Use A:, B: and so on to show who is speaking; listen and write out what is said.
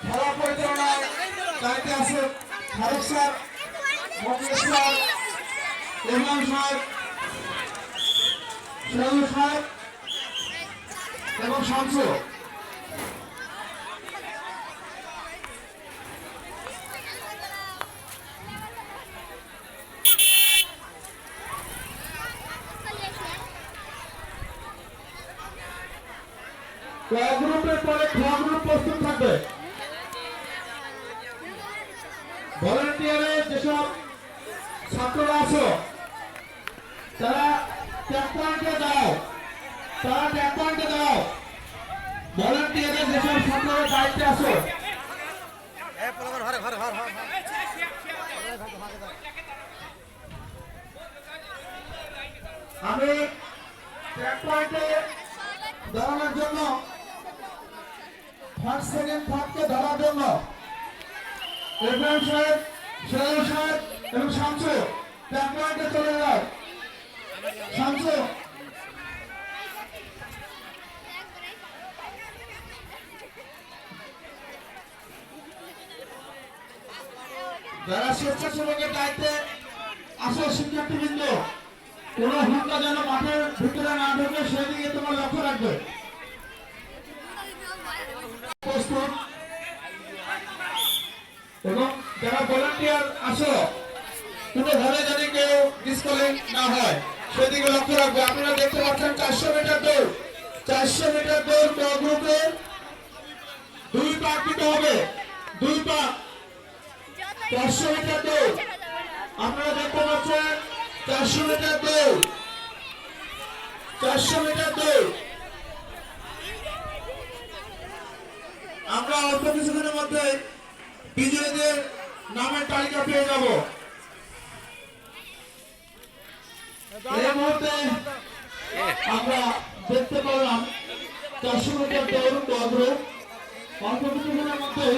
A: খেলা পরিচালনায় দায়িত্বে আছে ফারুক স্যার মকির স্যার ইমরান সাহেব সিরাজুল সাহেব এবং শামসু। ক গ্রুপের পরে খ গ্রুপ প্রস্তুত থাকবে। ভলেন্টিয়ারে যেসব ছাত্ররা আছো, তারা ট্যাপ পয়েন্টে দাও তারা ট্যাপ পয়েন্টে দাও ভলেন্টিয়ারে যেসব ছাত্ররা দায়িত্বে আছো, আমি ট্যাপ পয়েন্টে দাঁড়ানোর জন্য ফার্স্ট সেকেন্ড থার্ডকে ধরার জন্য। ইব্রাহিম সাহেব সিরাজুল সাহেব এবং শামসু ট্যাপ চলে যাও শামসু যারা স্বেচ্ছাসেবকের দায়িত্বে আসো শিক্ষার্থীবৃন্দ কোন হুমকা যেন মাঠের ভিতরে না ঢোকে, সেদিকে তোমার লক্ষ্য রাখবে প্রস্তুত এবং যারা ভলান্টিয়ার আসো, কোনো ভাবে যদি কেউ ডিসকলিং না হয়, সেদিকে লক্ষ্য রাখবে। আপনারা দেখতে পাচ্ছেন চারশো মিটার দৌড়। চারশো মিটার দৌড় গ্রুপে দুই পাক দিতে হবে। দুই পাক চারশো মিটার দৌড়। আপনারা দেখতে পাচ্ছেন চারশো মিটার দৌড়। চারশো মিটার দৌড়। আমরা অল্প কিছুদিনের মধ্যে বিজয়ীদের নামের তালিকা পেয়ে যাব। এই মুহূর্তে আমরা দেখতে পেলাম চারশো মিটার দৌড় অল্প কিছুদিনের মধ্যেই